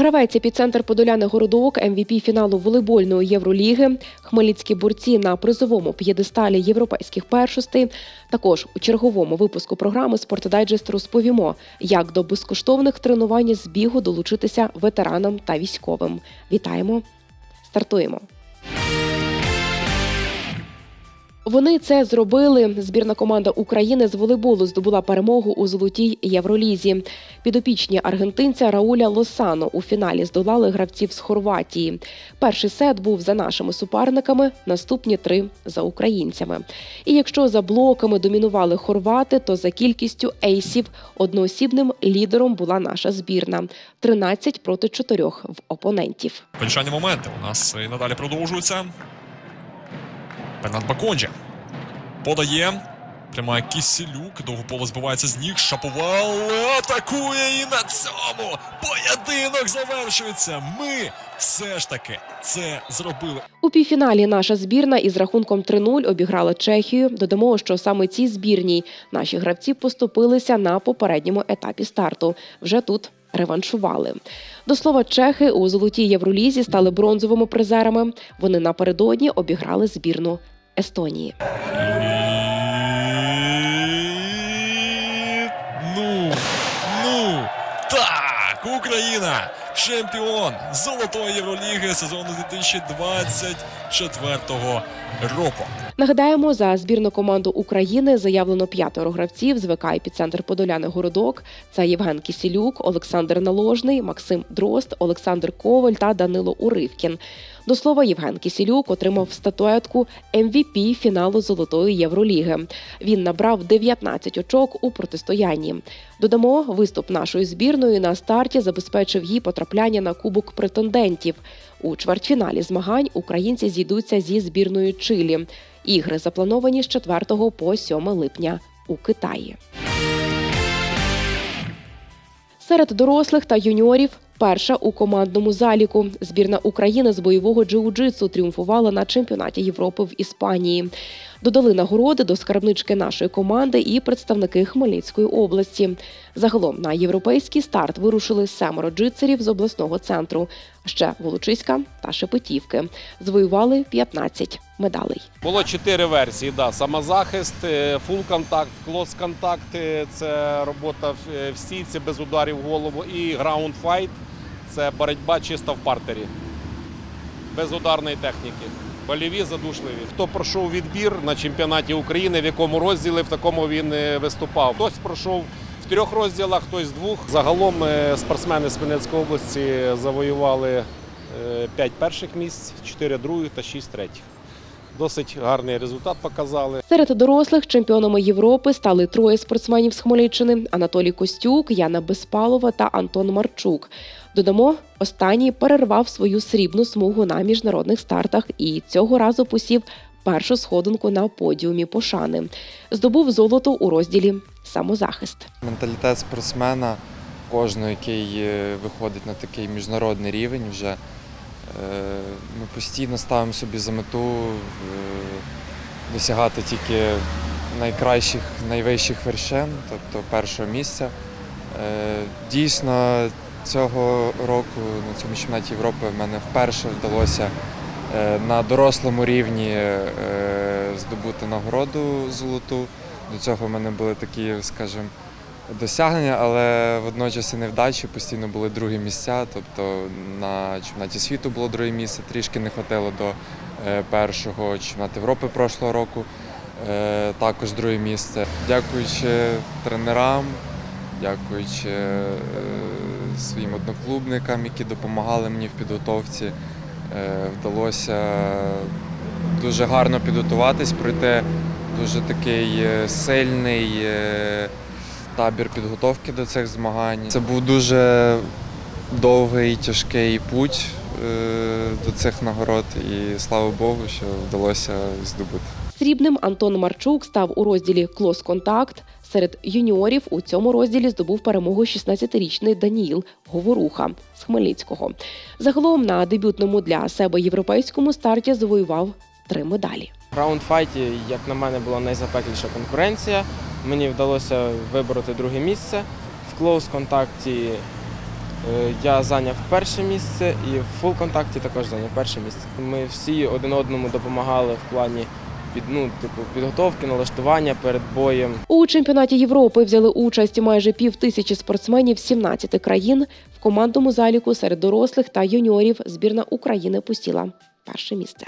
Гравець епіцентр Подоляни Городок, МВП фіналу волейбольної Євроліги, хмельницькі борці на призовому п'єдесталі європейських першостей. Також у черговому випуску програми «Спортдайджест» розповімо, як до безкоштовних тренувань з бігу долучитися ветеранам та військовим. Вітаємо! Стартуємо! Вони це зробили. Збірна команда України з волейболу здобула перемогу у золотій Євролізі. Підопічні аргентинця Рауля Лосано у фіналі здолали гравців з Хорватії. Перший сет був за нашими суперниками, наступні три за українцями. І якщо за блоками домінували хорвати, то за кількістю ейсів одноосібним лідером була наша збірна 13 проти 4 в опонентів. Вирішальні моменти у нас і надалі продовжуються. Бернат Баконджі. Подає. Тримає Кісілюк. Довго поле збивається з ніг. Шаповал атакує і на цьому поєдинок завершується. Ми все ж таки це зробили. У півфіналі наша збірна із рахунком 3-0 обіграла Чехію. Додамо, що саме цій збірній наші гравці поступилися на попередньому етапі старту. Вже тут реваншували. До слова, чехи у золотій Євролізі стали бронзовими призерами. Вони напередодні обіграли збірну Естонії. І... Ну, ну, так, Україна, чемпіон Золотої Євроліги сезону 2024 року. Нагадаємо, за збірну команду України заявлено п'ятеро гравців з ВК «Епіцентр Подоляни Городок. Це Євген Кісілюк, Олександр Наложний, Максим Дрозд, Олександр Коваль та Данило Уривкін. До слова, Євген Кісілюк отримав статуетку MVP фіналу Золотої Євроліги. Він набрав 19 очок у протистоянні. Додамо, виступ нашої збірної на старті забезпечив їй потрапляння на кубок претендентів. У чвертьфіналі змагань українці зійдуться зі збірною Чилі. Ігри заплановані з 4 по 7 липня у Китаї. Серед дорослих та юніорів перша у командному заліку. Збірна України з бойового джиу-джитсу тріумфувала на чемпіонаті Європи в Іспанії. Додали нагороди до скарбнички нашої команди і представники Хмельницької області. Загалом на європейський старт вирушили семеро джитсерів з обласного центру. Ще Волочиська та Шепетівки. Звоювали 15 медалей. Було чотири версії: да. самозахист, фул контакт, клос контакт це робота в е, стійці без ударів в голову, і граунд файт це боротьба чисто в партері, без ударної техніки. Боліві задушливі. Хто пройшов відбір на чемпіонаті України, в якому розділі в такому він е, виступав. Хтось пройшов в трьох розділах, хтось в двох. Загалом е, спортсмени з Хмельницької області завоювали 5 перших місць, 4 других та 6 третіх. Досить гарний результат показали. Серед дорослих чемпіонами Європи стали троє спортсменів з Хмельниччини: Анатолій Костюк, Яна Безпалова та Антон Марчук. Додамо, останній перервав свою срібну смугу на міжнародних стартах і цього разу посів першу сходинку на подіумі пошани. Здобув золото у розділі самозахист. Менталітет спортсмена, кожного, який е, виходить на такий міжнародний рівень, вже е, ми постійно ставимо собі за мету е, досягати тільки найкращих, найвищих вершин, тобто першого місця. Дійсно, цього року на цьому чемпіонаті Європи в мене вперше вдалося е, на дорослому рівні е, здобути нагороду золоту. До цього в мене були такі, скажімо, досягнення, але водночас і невдачі постійно були другі місця. Тобто на чемпіонаті світу було друге місце, трішки не хватило до е, першого чемпіонату Європи прошлого року. Також друге місце. Дякуючи тренерам, дякуючи своїм одноклубникам, які допомагали мені в підготовці, е, вдалося дуже гарно підготуватись, пройти дуже такий е, сильний е, табір підготовки до цих змагань. Це був дуже довгий, тяжкий путь до цих нагород, і слава Богу, що вдалося здобути. Срібним Антон Марчук став у розділі Клос Контакт. Серед юніорів у цьому розділі здобув перемогу 16-річний Даніїл Говоруха з Хмельницького. Загалом на дебютному для себе європейському старті завоював три медалі. В раунд-файті, як на мене, була найзапекліша конкуренція. Мені вдалося вибороти друге місце. В клоус контакті Е, Я зайняв перше місце і в фул контакті також зайняв перше місце. Ми всі один одному допомагали в плані під, ну, типу, підготовки, налаштування перед боєм. У чемпіонаті Європи взяли участь майже пів тисячі спортсменів з 17 країн. В командному заліку серед дорослих та юніорів збірна України посіла перше місце.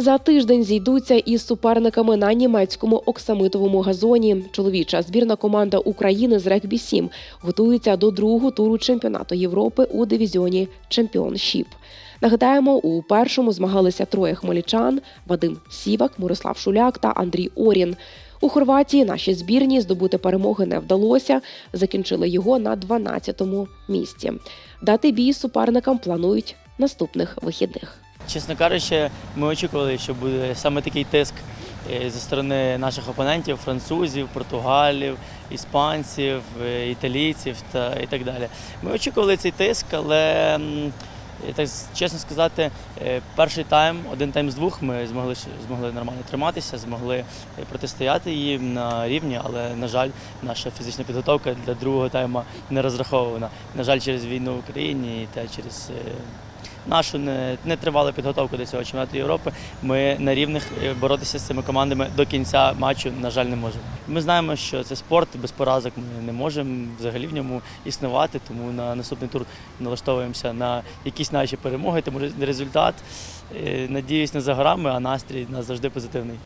За тиждень зійдуться із суперниками на німецькому оксамитовому газоні. Чоловіча збірна команда України з регбі 7 готується до другого туру чемпіонату Європи у дивізіоні Чемпіоншіп. Нагадаємо, у першому змагалися троє хмельничан: Вадим Сівак, Мирослав Шуляк та Андрій Орін. У Хорватії нашій збірні здобути перемоги не вдалося. Закінчили його на 12-му місці. Дати бій суперникам планують наступних вихідних. Чесно кажучи, ми очікували, що буде саме такий тиск е, зі сторони наших опонентів, французів, португалів, іспанців, е, італійців та і так далі. Ми очікували цей тиск, але так чесно сказати, е, перший тайм, один тайм з двох, ми змогли змогли нормально триматися, змогли е, протистояти їм на рівні, але на жаль, наша фізична підготовка для другого тайма не розрахована. На жаль, через війну в Україні та через. Нашу не, не тривалу підготовку до цього чемпіонату Європи. Ми на рівних е, боротися з цими командами до кінця матчу, на жаль, не можемо. Ми знаємо, що це спорт, без поразок ми не можемо взагалі в ньому існувати, тому на наступний тур налаштовуємося на якісь наші перемоги, тому результат. е, Надіюсь, не за горами, а настрій у нас завжди позитивний.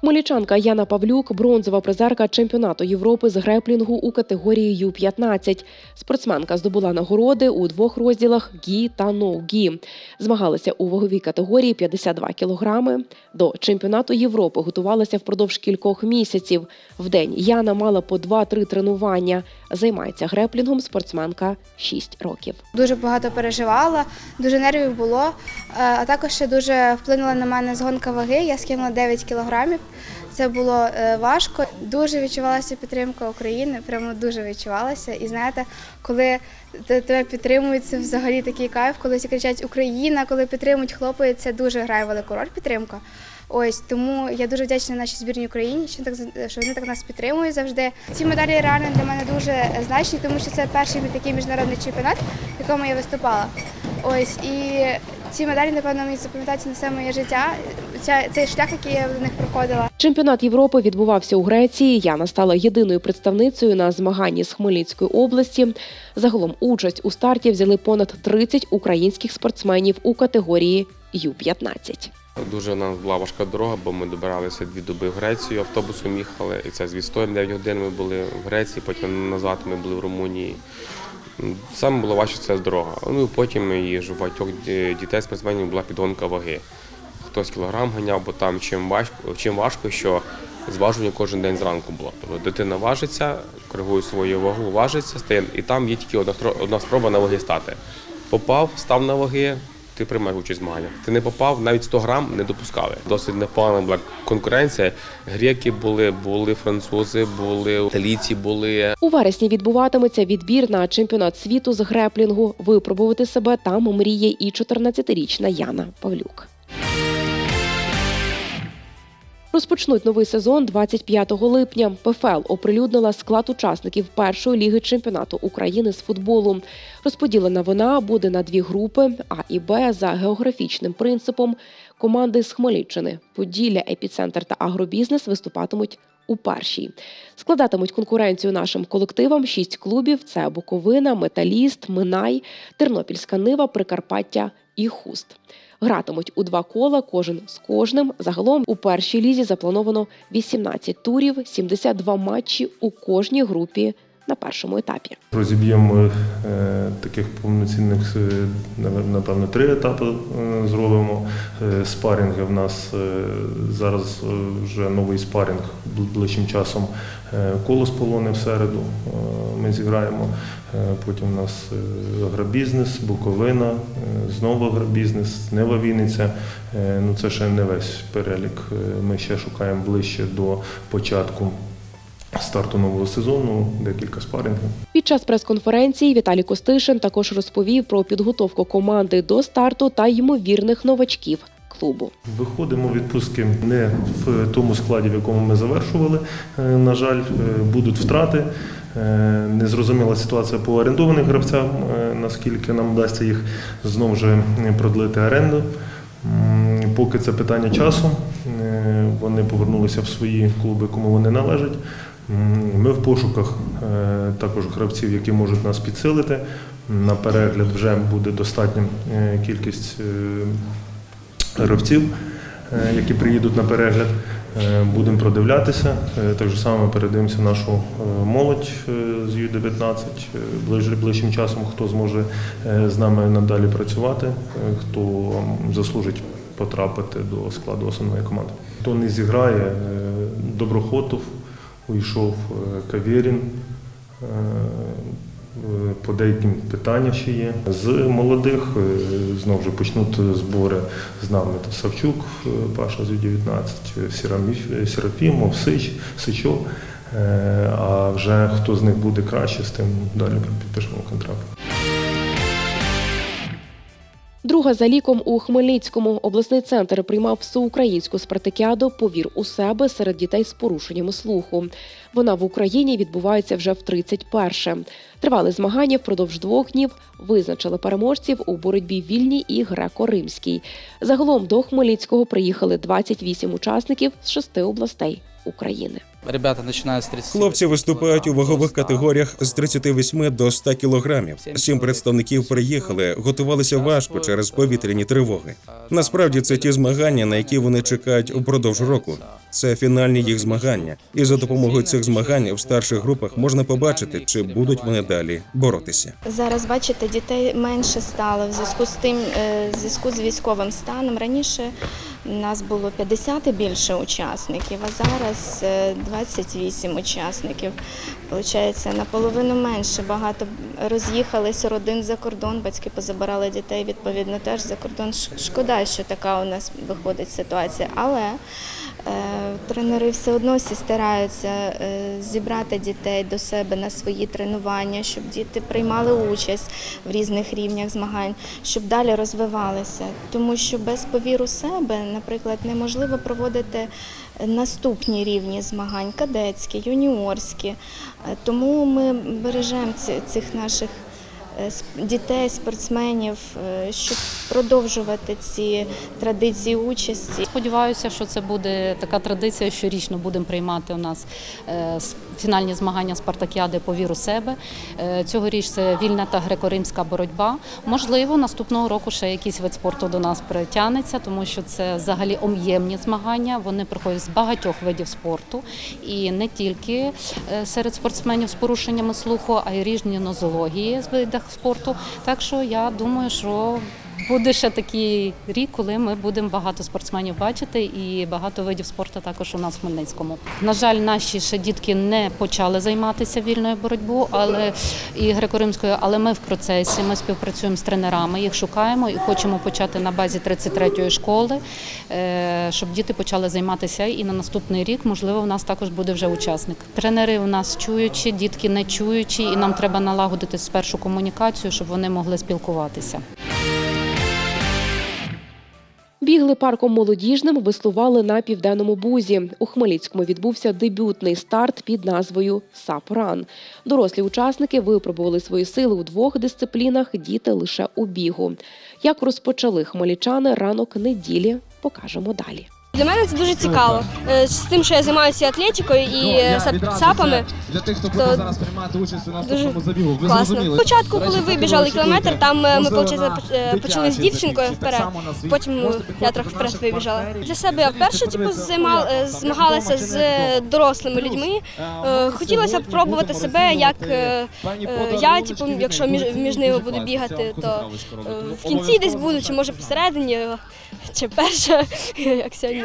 Хмельничанка Яна Павлюк бронзова призерка чемпіонату Європи з греплінгу у категорії Ю-15. Спортсменка здобула нагороди у двох розділах гі та ноу-гі. Змагалася у ваговій категорії 52 кілограми. До чемпіонату Європи готувалася впродовж кількох місяців. В день Яна мала по 2-3 тренування. Займається греплінгом спортсменка 6 років. Дуже багато переживала, дуже нервів було. Е, А також ще дуже вплинула на мене згонка ваги. Я скинула 9 кілограмів. Це було е, важко. Дуже відчувалася підтримка України, прямо дуже відчувалася. І знаєте, коли тебе підтримують, це взагалі такий кайф, коли всі кричать Україна, коли підтримують, хлопають, це дуже грає велику роль підтримка. Ось тому я дуже вдячна нашій збірній Україні, що так що вони так нас підтримують завжди. Ці медалі реально для мене дуже значні, тому що це перший такий міжнародний чемпіонат, в якому я виступала. Ось і ці медалі, напевно, мені запам'ятаються на все моє життя. Ця цей шлях, який я до них проходила. Чемпіонат Європи відбувався у Греції. Яна стала єдиною представницею на змаганні з Хмельницької області. Загалом участь у старті взяли понад 30 українських спортсменів у категорії Ю-15. Дуже у нас була важка дорога, бо ми добиралися дві доби в Грецію, автобусом їхали, і це з відстоєм 9 годин ми були в Греції, потім назад ми були в Румунії. Саме було важче це дорога. Ну потім і ж у багатьох ді- дітей спортсменів була підгонка ваги. Хтось кілограм ганяв, бо там чим важко, чим важко, що зважування кожен день зранку було. Тобто дитина важиться, коригує свою вагу, важиться, стає, і там є тільки одна, одна спроба на ваги стати. Попав, став на ваги, ти приймаєш участь в змаганнях. Ти не попав, навіть 100 грам не допускали. Досить непогана була конкуренція. Греки були, були французи, були італійці були. У вересні відбуватиметься відбір на чемпіонат світу з греплінгу. Випробувати себе там мріє і 14-річна Яна Павлюк. Розпочнуть новий сезон 25 липня. ПФЛ оприлюднила склад учасників першої ліги чемпіонату України з футболу. Розподілена вона буде на дві групи А і Б за географічним принципом. Команди з Хмельниччини, Поділля, Епіцентр та Агробізнес виступатимуть у першій. Складатимуть конкуренцію нашим колективам шість клубів: це Буковина, Металіст, Минай, Тернопільська Нива, Прикарпаття і Хуст. Гратимуть у два кола, кожен з кожним. Загалом у першій лізі заплановано 18 турів, 72 матчі у кожній групі на першому етапі. Розіб'ємо е, таких повноцінних, е, напевно, три етапи е, зробимо. Спарінги в нас зараз вже новий спарінг ближчим часом. Е, Колос полони в середу ми зіграємо. Потім у нас агробізнес, Буковина, знову агробізнес, Нива Вінниця. Ну це ще не весь перелік. Ми ще шукаємо ближче до початку старту нового сезону, декілька спарингів. Під час прес-конференції Віталій Костишин також розповів про підготовку команди до старту та ймовірних новачків клубу. Виходимо в відпустки не в тому складі, в якому ми завершували. Е, На жаль, е, будуть втрати. Е, Незрозуміла ситуація по орендованих гравцям, наскільки нам вдасться їх знову ж продлити оренду. Поки це питання часу. Вони повернулися в свої клуби, кому вони належать. Ми в пошуках е, також гравців, які можуть нас підсилити. На перегляд вже буде достатня е, кількість е, гравців, які приїдуть на перегляд. Будемо продивлятися. Так само передивимося нашу молодь з Ю-19 е, ближ- ближчим часом, хто зможе з нами надалі працювати, хто заслужить потрапити до складу основної команди. Хто не зіграє, Доброхотов, уйшов е, Кавєрін. Е, По деяким питання ще є. З молодих е, знову ж почнуть збори з нами. То Савчук, Паша з Ю-19, Сераміф- Серафімов, Сич, Сичов. А вже хто з них буде краще, з тим далі підпишемо контракт. Друга за ліком у Хмельницькому обласний центр приймав всеукраїнську спартакіаду Повір у себе серед дітей з порушеннями слуху. Вона в Україні відбувається вже в 31-ше. Тривали змагання впродовж двох днів. Визначили переможців у боротьбі вільній і греко-римській. Загалом до Хмельницького приїхали 28 учасників з шести областей України. Ребята починають з 30. Хлопці виступають у вагових категоріях з 38 до 100 кілограмів. Сім представників приїхали, готувалися важко через повітряні тривоги. Насправді це ті змагання, на які вони чекають упродовж року. Це фінальні їх змагання, і за допомогою цих змагань в старших групах можна побачити, чи будуть вони далі боротися. Зараз бачите, дітей менше стало в зв'язку з тим, е, в зв'язку з військовим станом. Раніше нас було 50 і більше учасників, а зараз е, 28 учасників. Получається, наполовину менше. Багато роз'їхались родин за кордон, батьки позабирали дітей відповідно теж за кордон. Шкода, що така у нас виходить ситуація, але Е, Тренери все одно всі стараються е, зібрати дітей до себе на свої тренування, щоб діти приймали участь в різних рівнях змагань, щоб далі розвивалися. Тому що без повіру себе, наприклад, неможливо проводити наступні рівні змагань кадетські, юніорські. Е, Тому ми бережемо цих наших е, дітей, спортсменів, е, щоб продовжувати ці традиції участі. Сподіваюся, що це буде така традиція. Щорічно будемо приймати у нас е, фінальні змагання Спартакіади по віру себе. Е, Цьогоріч це вільна та греко-римська боротьба. Можливо, наступного року ще якийсь вид спорту до нас притягнеться, тому що це взагалі об'ємні змагання. Вони проходять з багатьох видів спорту і не тільки е, серед спортсменів з порушеннями слуху, а й різні нозології з видах спорту. Так що я думаю, що Буде ще такий рік, коли ми будемо багато спортсменів бачити, і багато видів спорту також у нас в Хмельницькому. На жаль, наші ще дітки не почали займатися вільною боротьбою, але і греко-римською, але ми в процесі. Ми співпрацюємо з тренерами, їх шукаємо і хочемо почати на базі 33-ї школи, е, щоб діти почали займатися. І на наступний рік, можливо, у нас також буде вже учасник. Тренери у нас чуючі, дітки не чуючі, і нам треба налагодити спершу комунікацію, щоб вони могли спілкуватися. Бігли парком молодіжним, веслували на південному бузі. У Хмельницькому відбувся дебютний старт під назвою САП-РАН. Дорослі учасники випробували свої сили у двох дисциплінах, діти лише у бігу. Як розпочали хмельничани ранок неділі, покажемо далі. Для мене це дуже цікаво. Е, З тим, що я займаюся атлетикою і е, сапами. Для тих, хто то буде зараз приймати участь у наступному забігу. Ви класно. зрозуміли? Спочатку, коли ви біжали кілометр, там е, ми почали з дівчинкою вперед. Потім я трохи вперед вибіжала. Для себе я вперше типу, змагалася з дорослими людьми. Хотілося б пробувати себе, як я, типу, якщо між, між ними буду бігати, то в кінці десь буду, чи може посередині, чи перша, як сьогодні.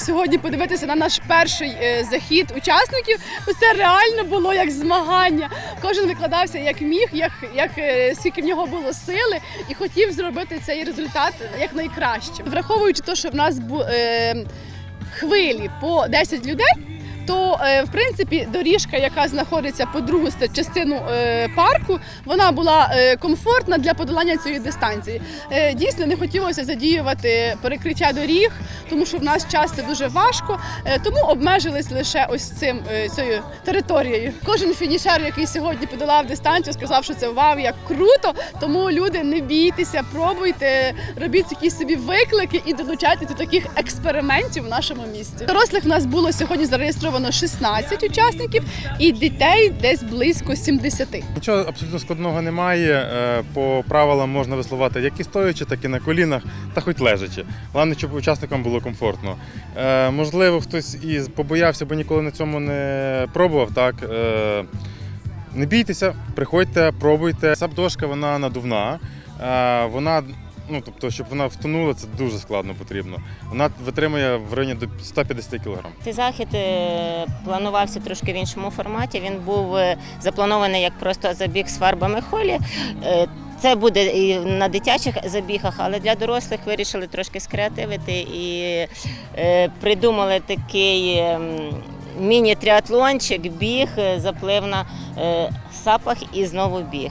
сьогодні подивитися на наш перший е, захід учасників, це реально було як змагання. Кожен викладався як міг, як, як е, скільки в нього було сили, і хотів зробити цей результат як найкраще. Враховуючи те, що в нас е, хвилі по 10 людей. То е, в принципі доріжка, яка знаходиться по другу частину е, парку, вона була е, комфортна для подолання цієї дистанції. Е, Дійсно, не хотілося задіювати перекриття доріг, тому що в нас час це дуже важко. е, Тому обмежились лише ось цим е, цією територією. Кожен фінішер, який сьогодні подолав дистанцію, сказав, що це вау, як круто. Тому люди не бійтеся, пробуйте, робіть якісь собі виклики і долучайтеся до таких експериментів в нашому місті. Дорослих в нас було сьогодні зареєстровано 16 учасників, і дітей десь близько 70. Нічого абсолютно складного немає. Е, По правилам можна веслувати як і стоячи, так і на колінах, та хоч лежачи. Головне, щоб учасникам було комфортно. Е, Можливо, хтось і побоявся, бо ніколи на цьому не пробував. Так Е, не бійтеся, приходьте, пробуйте. Сабдошка вона надувна. Е, Вона Ну, тобто, щоб вона втонула, це дуже складно потрібно. Вона витримує в районі до 150 кг. Цей захід е, планувався трошки в іншому форматі. Він був е, запланований як просто забіг з фарбами холі. Це буде і на дитячих забігах, але для дорослих вирішили трошки скреативити і е, придумали такий ем, міні-тріатлончик, біг, е, заплив на е, сапах і знову біг.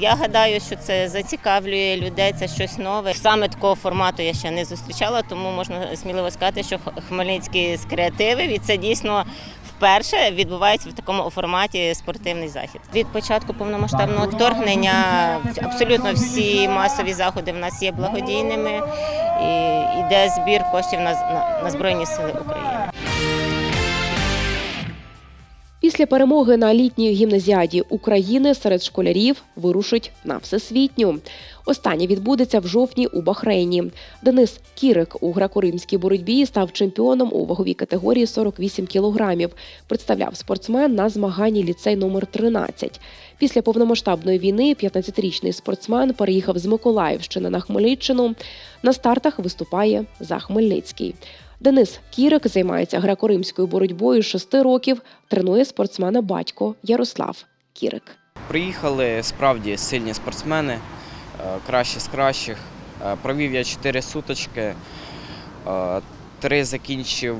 Я гадаю, що це зацікавлює людей, це щось нове. Саме такого формату я ще не зустрічала, тому можна сміливо сказати, що Хмельницький скреативив і це дійсно вперше відбувається в такому форматі спортивний захід. Від початку повномасштабного вторгнення абсолютно всі масові заходи в нас є благодійними і йде збір коштів на, на, на Збройні Сили України. Після перемоги на літній гімназіаді України серед школярів вирушить на всесвітню. Останнє відбудеться в жовтні у Бахрейні. Денис Кірик у греко-римській боротьбі став чемпіоном у ваговій категорії 48 кілограмів. Представляв спортсмен на змаганні ліцей номер 13. Після повномасштабної війни 15-річний спортсмен переїхав з Миколаївщини на Хмельниччину. На стартах виступає за Хмельницький. Денис Кірик займається греко-римською боротьбою 6 років. Тренує спортсмена батько Ярослав Кірик. Приїхали справді сильні спортсмени, е, кращі з кращих. Е, Провів я 4 суточки, е, три закінчив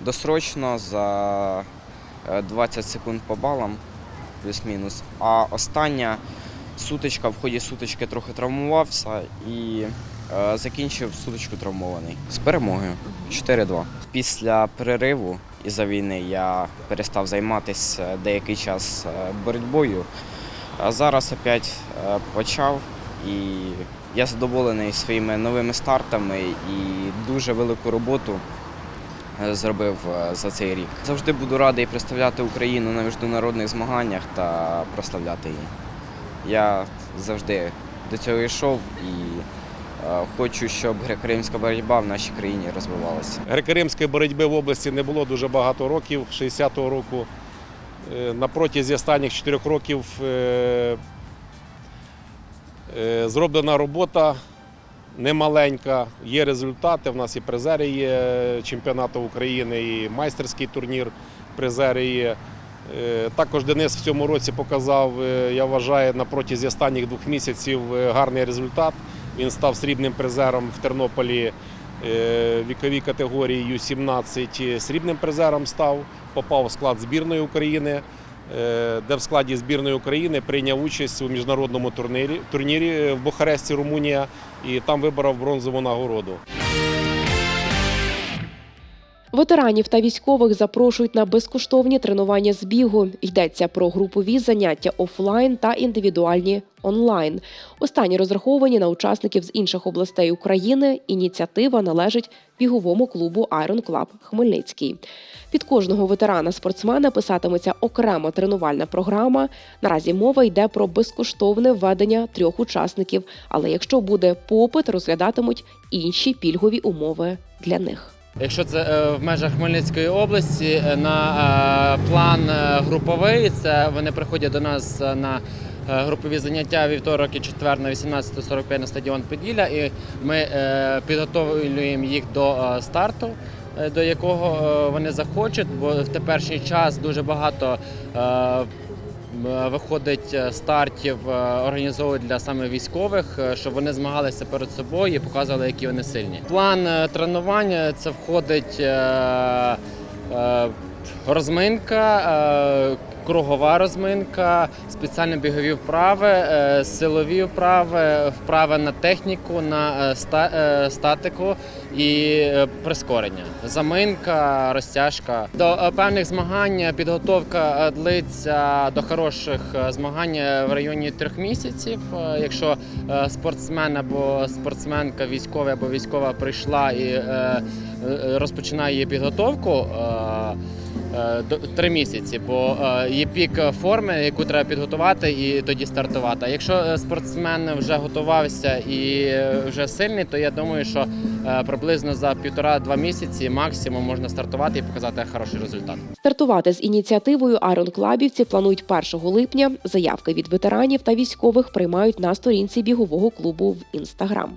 досрочно за е, 20 секунд по балам, плюс-мінус. А остання сутичка в ході сутички трохи травмувався і закінчив сутичку травмований. З перемогою 4-2. Після перериву із-за війни я перестав займатися деякий час е, боротьбою. А зараз опять е, почав і я задоволений своїми новими стартами і дуже велику роботу е, зробив е, за цей рік. Завжди буду радий представляти Україну на міжнародних змаганнях та прославляти її. Я завжди до цього йшов і е, хочу, щоб греко-римська боротьба в нашій країні розвивалася. Греко-римської боротьби в області не було дуже багато років, 60-го року. Е, На протязі останніх 4 років е, е, зроблена робота немаленька, є результати. В нас і призери є чемпіонату України, і майстерський турнір призери є. Також Денис в цьому році показав, я вважаю, на протязі останніх двох місяців гарний результат. Він став срібним призером в Тернополі вікові віковій категорії Ю-17 срібним призером став, попав в склад збірної України, е, де в складі збірної України прийняв участь у міжнародному турнірі, турнірі в Бухаресті, Румунія, і там виборов бронзову нагороду. Ветеранів та військових запрошують на безкоштовні тренування з бігу. Йдеться про групові заняття офлайн та індивідуальні онлайн. Останні розраховані на учасників з інших областей України. Ініціатива належить біговому клубу Iron Club Хмельницький. Під кожного ветерана спортсмена писатиметься окрема тренувальна програма. Наразі мова йде про безкоштовне введення трьох учасників. Але якщо буде попит, розглядатимуть інші пільгові умови для них. Якщо це е, в межах Хмельницької області, е, на е, план груповий, це вони приходять до нас на групові заняття вівторок і четвер на 18.45 на стадіон Поділля. І ми підготовлюємо їх до старту. До якого вони захочуть, бо в теперішній час дуже багато виходить е, стартів, е, організовують для саме військових, е, щоб вони змагалися перед собою і показували, які вони сильні. План е, тренування це входить е, е, розминка, е, кругова розминка, спеціальні бігові вправи, е, силові вправи, вправи на техніку, на е, е, статику і прискорення. Заминка, розтяжка. До певних змагань підготовка длиться до хороших змагань в районі трьох місяців. Якщо спортсмен або спортсменка військова або військова прийшла і розпочинає її підготовку. Е, Три місяці, бо е, є пік форми, яку треба підготувати і тоді стартувати. А якщо е, спортсмен вже готувався і вже сильний, то я думаю, що приблизно за півтора-два місяці максимум можна стартувати і показати хороший результат. Стартувати з ініціативою Айрон Клабівці планують 1 липня. Заявки від ветеранів та військових приймають на сторінці бігового клубу в інстаграм.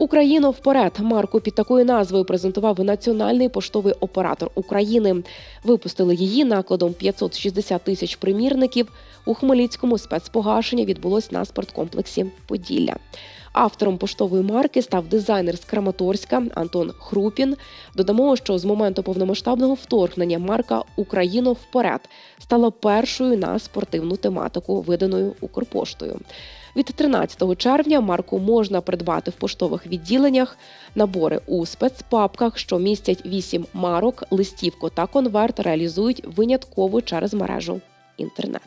Україну вперед марку під такою назвою презентував національний поштовий оператор України. Випустили її накладом 560 тисяч примірників. У Хмельницькому спецпогашення відбулось на спорткомплексі Поділля. Автором поштової марки став дизайнер з Краматорська Антон Хрупін. Додамо, що з моменту повномасштабного вторгнення марка Україну вперед стала першою на спортивну тематику, виданою Укрпоштою. Від 13 червня марку можна придбати в поштових відділеннях. Набори у спецпапках, що містять 8 марок, листівку та конверт, реалізують винятково через мережу інтернет.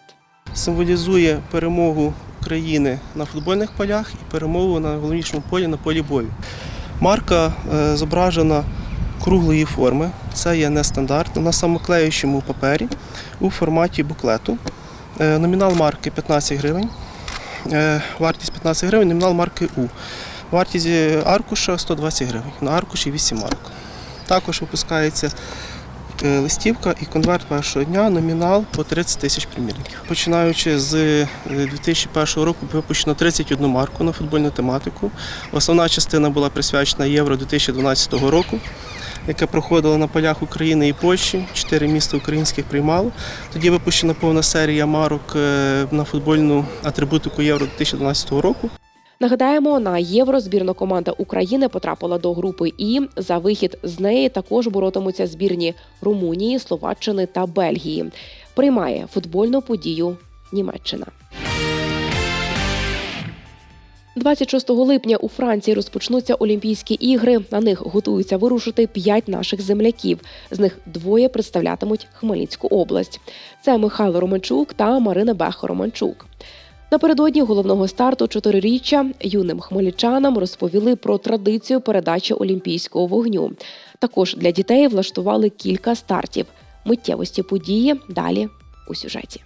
символізує перемогу України на футбольних полях і перемогу на головнішому полі на полі бою. Марка е, зображена круглої форми. Це є нестандартно на самоклеючому папері у форматі буклету. Е, Номінал марки 15 гривень. Е, Вартість 15 гривень, номінал марки У. Вартість е, аркуша 120 гривень. На аркуші 8 марок. Також випускається е, листівка і конверт першого дня, номінал по 30 тисяч примірників. Починаючи з е, 2001 року випущено 31 марку на футбольну тематику. Основна частина була присвячена Євро 2012 року, яке проходило на полях України і Польщі. Чотири міста українських приймало. Тоді випущена повна серія марок е, на футбольну атрибутику Євро 2012 року. Нагадаємо, на євро збірна команда України потрапила до групи І. За вихід з неї також боротимуться збірні Румунії, Словаччини та Бельгії. Приймає футбольну подію Німеччина. 26 липня у Франції розпочнуться Олімпійські ігри. На них готуються вирушити п'ять наших земляків. З них двоє представлятимуть Хмельницьку область. Це Михайло Романчук та Марина Бех Романчук. Напередодні головного старту чотириріччя юним хмельничанам розповіли про традицію передачі олімпійського вогню. Також для дітей влаштували кілька стартів. Миттєвості події далі у сюжеті.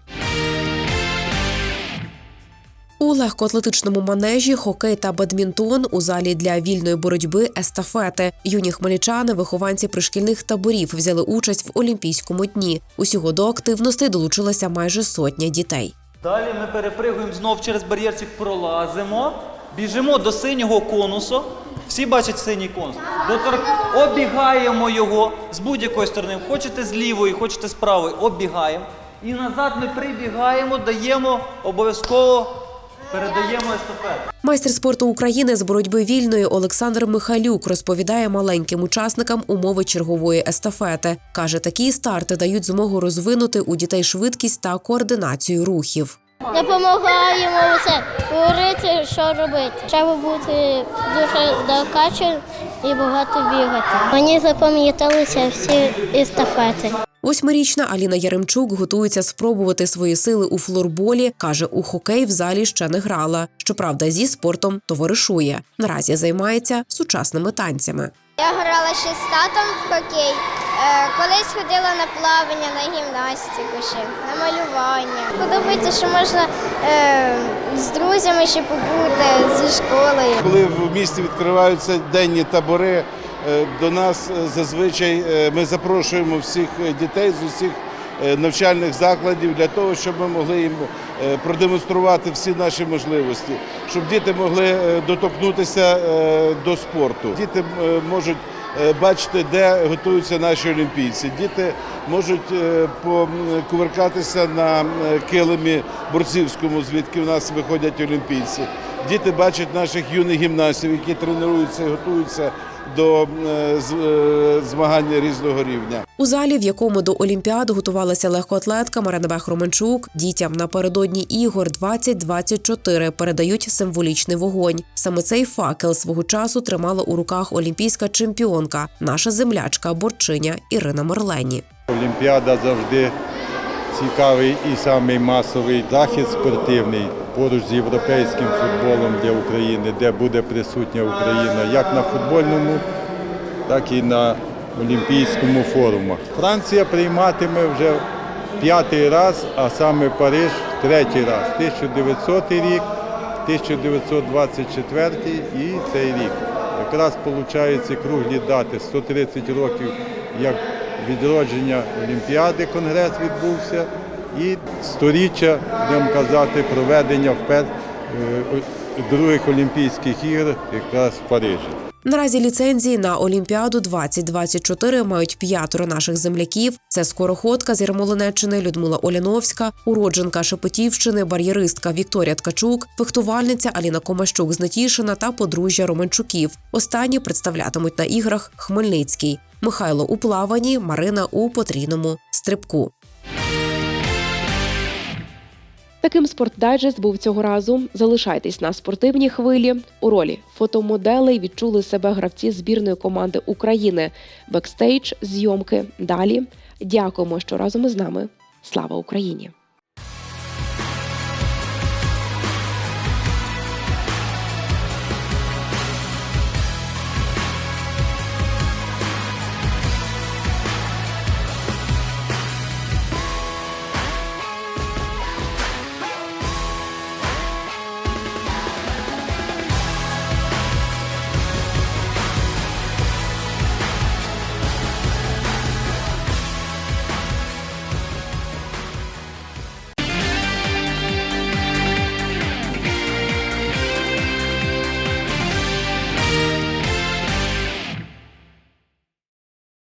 У легкоатлетичному манежі хокей та бадмінтон у залі для вільної боротьби естафети. Юні хмельничани, вихованці пришкільних таборів, взяли участь в Олімпійському дні. Усього до активностей долучилася майже сотня дітей. Далі ми перепригуємо знов через бар'єрчик, пролазимо, біжимо до синього конусу. Всі бачать синій конус. Дотор... Обігаємо його з будь-якої сторони. Хочете з лівої, хочете з правої, обігаємо. І назад ми прибігаємо, даємо обов'язково передаємо естафету. Майстер спорту України з боротьби вільної Олександр Михайлюк розповідає маленьким учасникам умови чергової естафети. каже, такі старти дають змогу розвинути у дітей швидкість та координацію рухів. Допомагаємо усе говорити, що робити. Треба бути дуже докачаним і багато бігати. Мені запам'яталися всі естафети. Восьмирічна Аліна Яремчук готується спробувати свої сили у флорболі. каже, у хокей в залі ще не грала. Щоправда, зі спортом товаришує. Наразі займається сучасними танцями. Я грала ще з татом в хокей. Е, Колись ходила на плавання, на гімнастику ще, на малювання. Подобається, що можна е, з друзями ще побути зі школою. Коли в місті відкриваються денні табори, е, до нас зазвичай ми запрошуємо всіх дітей з усіх навчальних закладів для того, щоб ми могли їм е, продемонструвати всі наші можливості, щоб діти могли е, доторкнутися е, до спорту. Діти е, можуть е, бачити, де готуються наші олімпійці. Діти можуть е, покувыркатися на е, килимі борцівському, звідки в нас виходять олімпійці. Діти бачать наших юних гімнастів, які тренуються і готуються до е, е, змагань різного рівня. У залі, в якому до Олімпіад готувалася легкоатлетка Марина Бех-Романчук, дітям напередодні ігор 2024 передають символічний вогонь. Саме цей факел свого часу тримала у руках олімпійська чемпіонка, наша землячка борчиня Ірина Мерлені. Олімпіада завжди цікавий і самий масовий захід спортивний поруч з європейським футболом для України, де буде присутня Україна як на футбольному, так і на Олімпійському форумах. Франція прийматиме вже п'ятий раз, а саме Париж третій раз. 1900 рік, 1924 і цей рік. Якраз виходить круглі дати 130 років, як відродження Олімпіади конгрес відбувся, і сторіччя, будемо казати, проведення впер... е, других Олімпійських ігор якраз в Парижі. Наразі ліцензії на Олімпіаду 2024 мають п'ятеро наших земляків. Це скороходка з Ярмолинеччини Людмила Оляновська, уродженка Шепетівщини, бар'єристка Вікторія Ткачук, фехтувальниця Аліна Комащук з Нетішина та подружжя Романчуків. Останні представлятимуть на іграх Хмельницький, Михайло у плаванні, Марина у потрійному стрибку. Таким спортдайджест був цього разу. Залишайтесь на спортивній хвилі. У ролі фотомоделей відчули себе гравці збірної команди України. Бекстейдж, зйомки. Далі. Дякуємо, що разом із нами. Слава Україні!